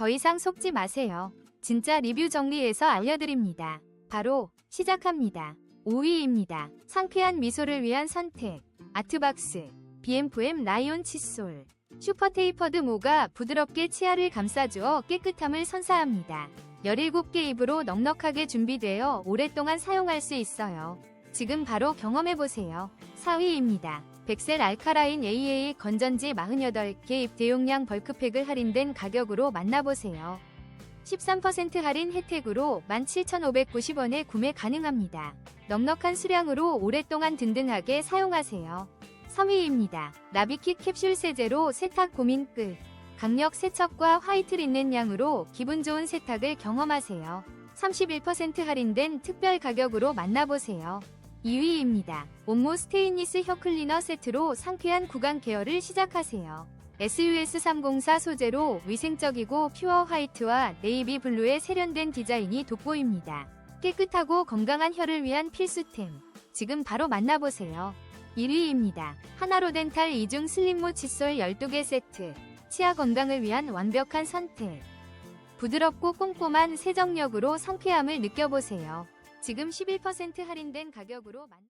더 이상 속지 마세요. 진짜 리뷰 정리해서 알려드립니다. 바로 시작합니다. 5위입니다. 상쾌한 미소를 위한 선택. 아트박스. BMFM 라이온 칫솔. 슈퍼 테이퍼드 모가 부드럽게 치아를 감싸주어 깨끗함을 선사합니다. 17개 입으로 넉넉하게 준비되어 오랫동안 사용할 수 있어요. 지금 바로 경험해보세요. 4위입니다. 백셀 알카라인 AA 건전지 48개 입 대용량 벌크팩을 할인된 가격으로 만나보세요. 13% 할인 혜택으로 17,590원에 구매 가능합니다. 넉넉한 수량으로 오랫동안 든든하게 사용하세요. 3위입니다. 라비킥 캡슐 세제로 세탁 고민 끝. 강력 세척과 화이트 린넨 양으로 기분 좋은 세탁을 경험하세요. 31% 할인된 특별 가격으로 만나보세요. 2위입니다. 온모 스테인리스 혀 클리너 세트로 상쾌한 구강 케어를 시작하세요. SUS304 소재로 위생적이고 퓨어 화이트와 네이비 블루의 세련된 디자인이 돋보입니다. 깨끗하고 건강한 혀를 위한 필수템. 지금 바로 만나보세요. 1위입니다. 하나로 덴탈 이중 슬림모 칫솔 12개 세트. 치아 건강을 위한 완벽한 선택. 부드럽고 꼼꼼한 세정력으로 상쾌함을 느껴보세요. 지금 11% 할인된 가격으로 만...